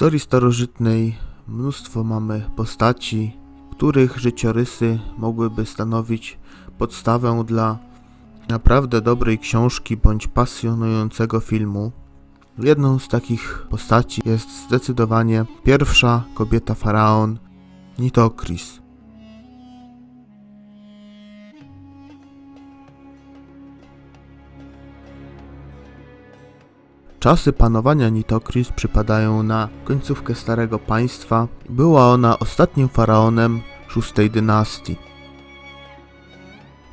historii starożytnej mnóstwo mamy postaci, których życiorysy mogłyby stanowić podstawę dla naprawdę dobrej książki bądź pasjonującego filmu. Jedną z takich postaci jest zdecydowanie pierwsza kobieta faraon Nitokris. Czasy panowania Nitokris przypadają na końcówkę Starego Państwa. Była ona ostatnim faraonem szóstej dynastii.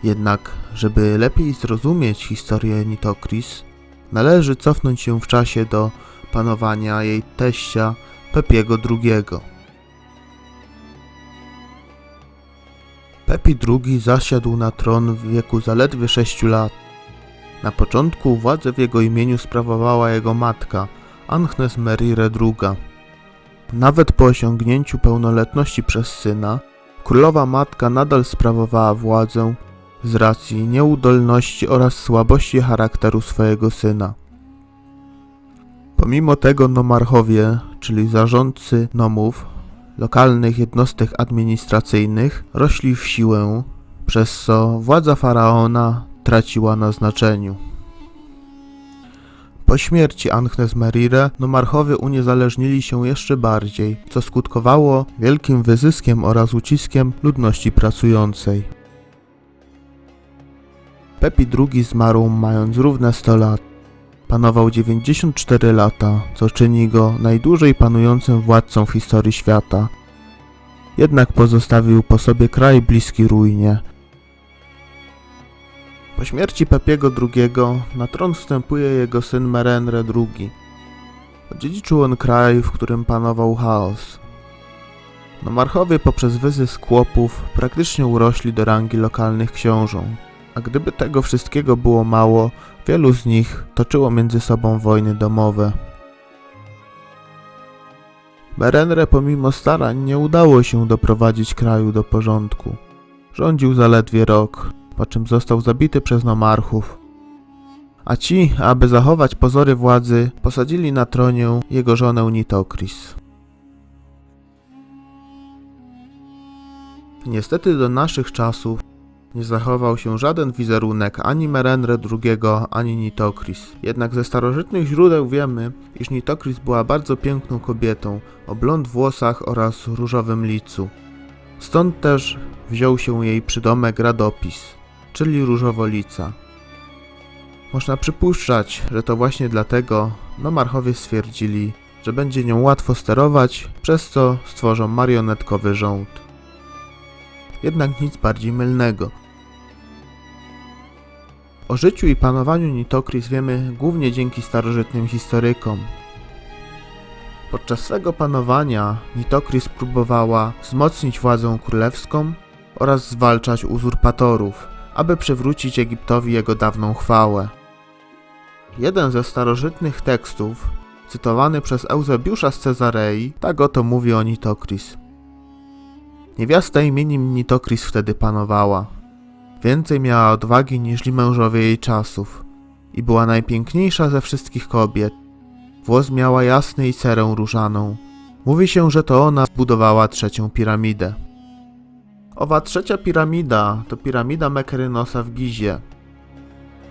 Jednak, żeby lepiej zrozumieć historię Nitokris, należy cofnąć się w czasie do panowania jej teścia Pepiego II. Pepi II zasiadł na tron w wieku zaledwie 6 lat. Na początku władzę w jego imieniu sprawowała jego matka, Anchnes Merire II. Nawet po osiągnięciu pełnoletności przez syna, królowa matka nadal sprawowała władzę z racji nieudolności oraz słabości charakteru swojego syna. Pomimo tego nomarchowie, czyli zarządcy nomów, lokalnych jednostek administracyjnych, rośli w siłę, przez co władza faraona traciła na znaczeniu. Po śmierci Anchnes Merire nomarchowie uniezależnili się jeszcze bardziej, co skutkowało wielkim wyzyskiem oraz uciskiem ludności pracującej. Pepi II zmarł mając równe 100 lat. Panował 94 lata, co czyni go najdłużej panującym władcą w historii świata. Jednak pozostawił po sobie kraj bliski ruinie. Po śmierci Pepiego II na tron wstępuje jego syn Merenre II. Odziedziczył on kraj, w którym panował chaos. Nomarchowie poprzez wyzysk chłopów praktycznie urośli do rangi lokalnych książąt. A gdyby tego wszystkiego było mało, wielu z nich toczyło między sobą wojny domowe. Merenre pomimo starań nie udało się doprowadzić kraju do porządku. Rządził zaledwie rok, po czym został zabity przez nomarchów. A ci, aby zachować pozory władzy, posadzili na tronie jego żonę Nitokris. Niestety do naszych czasów nie zachował się żaden wizerunek ani Merenre II, ani Nitokris. Jednak ze starożytnych źródeł wiemy, iż Nitokris była bardzo piękną kobietą o blond włosach oraz różowym licu. Stąd też wziął się jej przydomek Radopis, czyli różowolica. Można przypuszczać, że to właśnie dlatego nomarchowie stwierdzili, że będzie nią łatwo sterować, przez co stworzą marionetkowy rząd. Jednak nic bardziej mylnego. O życiu i panowaniu Nitokris wiemy głównie dzięki starożytnym historykom. Podczas swego panowania Nitokris próbowała wzmocnić władzę królewską oraz zwalczać uzurpatorów, aby przywrócić Egiptowi jego dawną chwałę. Jeden ze starożytnych tekstów, cytowany przez Eusebiusza z Cezarei, tak oto mówi o Nitokris. Niewiasta imieniem Nitokris wtedy panowała. Więcej miała odwagi niż mężowie jej czasów i była najpiękniejsza ze wszystkich kobiet. Włos miała jasny i cerę różaną. Mówi się, że to ona zbudowała trzecią piramidę. Owa trzecia piramida to piramida Mekerynosa w Gizie.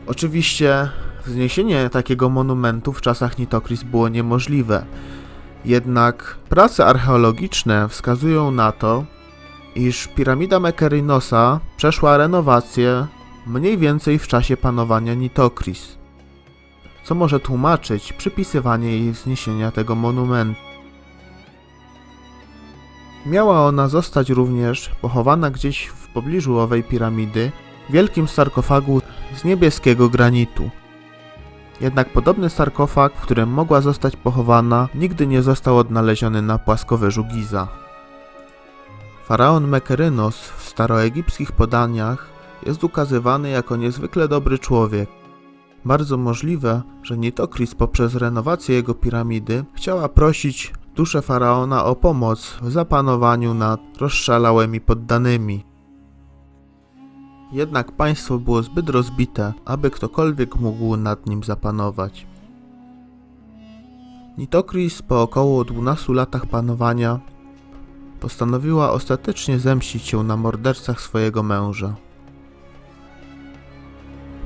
Oczywiście wzniesienie takiego monumentu w czasach Nitokris było niemożliwe. Jednak prace archeologiczne wskazują na to, iż piramida Mekerynosa przeszła renowację mniej więcej w czasie panowania Nitokris, co może tłumaczyć przypisywanie jej wzniesienia tego monumentu. Miała ona zostać również pochowana gdzieś w pobliżu owej piramidy w wielkim sarkofagu z niebieskiego granitu. Jednak podobny sarkofag, w którym mogła zostać pochowana, nigdy nie został odnaleziony na płaskowyżu Giza. Faraon Mekerynos w staroegipskich podaniach jest ukazywany jako niezwykle dobry człowiek. Bardzo możliwe, że Nitokris poprzez renowację jego piramidy chciała prosić duszę faraona o pomoc w zapanowaniu nad rozszalałymi poddanymi. Jednak państwo było zbyt rozbite, aby ktokolwiek mógł nad nim zapanować. Nitokris po około 12 latach panowania postanowiła ostatecznie zemścić się na mordercach swojego męża.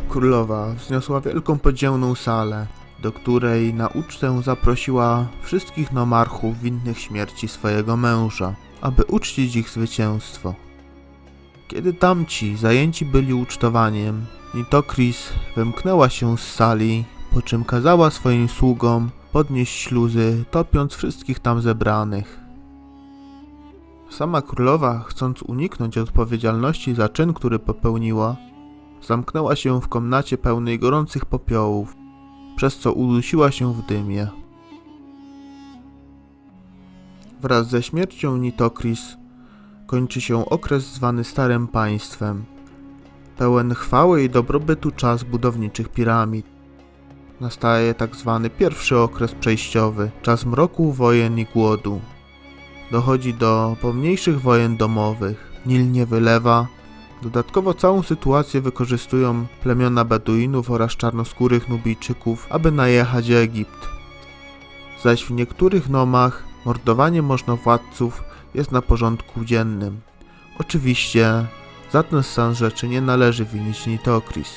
Królowa wzniosła wielką podziemną salę, do której na ucztę zaprosiła wszystkich nomarchów winnych śmierci swojego męża, aby uczcić ich zwycięstwo. Kiedy tamci zajęci byli ucztowaniem, Nitokris wymknęła się z sali, po czym kazała swoim sługom podnieść śluzy, topiąc wszystkich tam zebranych. Sama królowa, chcąc uniknąć odpowiedzialności za czyn, który popełniła, zamknęła się w komnacie pełnej gorących popiołów, przez co udusiła się w dymie. Wraz ze śmiercią Nitokris kończy się okres zwany Starym Państwem, pełen chwały i dobrobytu czas budowniczych piramid. Nastaje tak zwany pierwszy okres przejściowy, czas mroku, wojen i głodu. Dochodzi do pomniejszych wojen domowych, Nil nie wylewa, Dodatkowo całą sytuację wykorzystują plemiona Beduinów oraz czarnoskórych Nubijczyków, aby najechać Egipt. Zaś w niektórych nomach mordowanie możnowładców jest na porządku dziennym. Oczywiście za ten stan rzeczy nie należy winić Nitokris.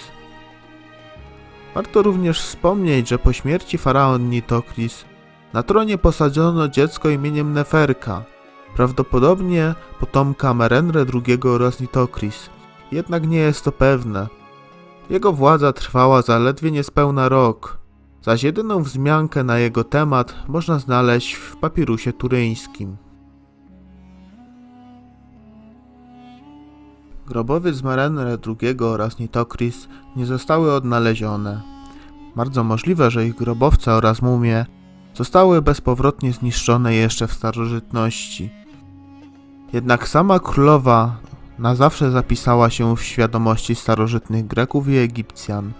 Warto również wspomnieć, że po śmierci faraon Nitokris na tronie posadzono dziecko imieniem Neferka, prawdopodobnie potomka Merenre II oraz Nitokris. Jednak nie jest to pewne. Jego władza trwała zaledwie niespełna rok, zaś jedyną wzmiankę na jego temat można znaleźć w papirusie turyńskim. Grobowiec Merenre II oraz Nitokris nie zostały odnalezione. Bardzo możliwe, że ich grobowce oraz mumie zostały bezpowrotnie zniszczone jeszcze w starożytności. Jednak sama królowa na zawsze zapisała się w świadomości starożytnych Greków i Egipcjan.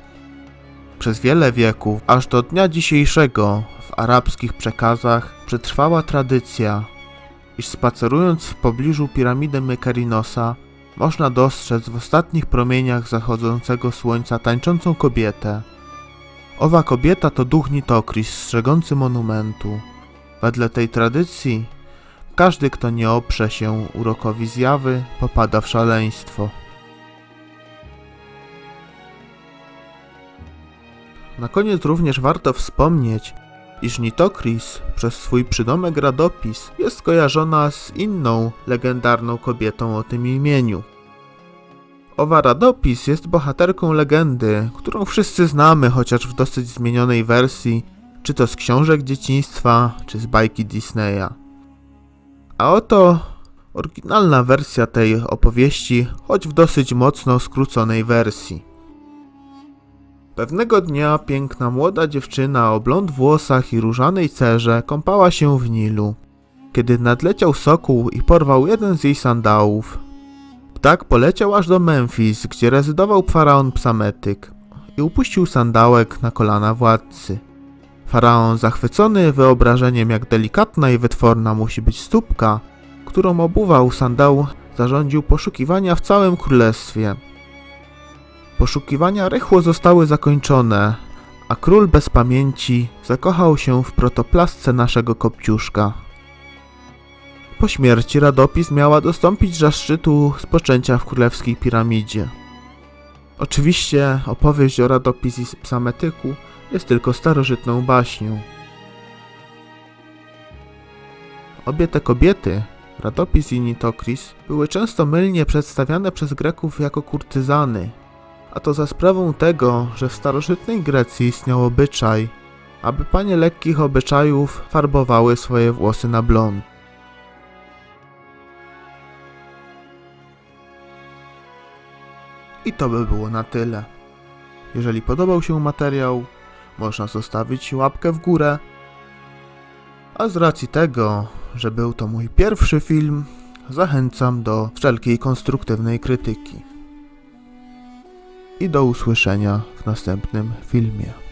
Przez wiele wieków, aż do dnia dzisiejszego, w arabskich przekazach przetrwała tradycja, iż spacerując w pobliżu piramidy Mykerinosa, można dostrzec w ostatnich promieniach zachodzącego słońca tańczącą kobietę. Owa kobieta to duch Nitokris, strzegący monumentu. Wedle tej tradycji każdy, kto nie oprze się urokowi zjawy, popada w szaleństwo. Na koniec również warto wspomnieć, iż Nitokris przez swój przydomek Radopis jest kojarzona z inną legendarną kobietą o tym imieniu. Owa Radopis jest bohaterką legendy, którą wszyscy znamy, chociaż w dosyć zmienionej wersji, czy to z książek dzieciństwa, czy z bajki Disneya. A oto oryginalna wersja tej opowieści, choć w dosyć mocno skróconej wersji. Pewnego dnia piękna młoda dziewczyna o blond włosach i różanej cerze kąpała się w Nilu, kiedy nadleciał sokół i porwał jeden z jej sandałów. Ptak poleciał aż do Memfis, gdzie rezydował faraon Psametyk i upuścił sandałek na kolana władcy. Faraon, zachwycony wyobrażeniem, jak delikatna i wytworna musi być stópka, którą obuwał sandał, zarządził poszukiwania w całym królestwie. Poszukiwania rychło zostały zakończone, a król bez pamięci zakochał się w protoplasce naszego kopciuszka. Po śmierci Radopis miała dostąpić zaszczytu spoczęcia w królewskiej piramidzie. Oczywiście opowieść o Radopis i Psametyku jest tylko starożytną baśnią. Obie te kobiety, Radopis i Nitokris, były często mylnie przedstawiane przez Greków jako kurtyzany, a to za sprawą tego, że w starożytnej Grecji istniał obyczaj, aby panie lekkich obyczajów farbowały swoje włosy na blond. I to by było na tyle. Jeżeli podobał się materiał, można zostawić łapkę w górę. A z racji tego, że był to mój pierwszy film, zachęcam do wszelkiej konstruktywnej krytyki. I do usłyszenia w następnym filmie.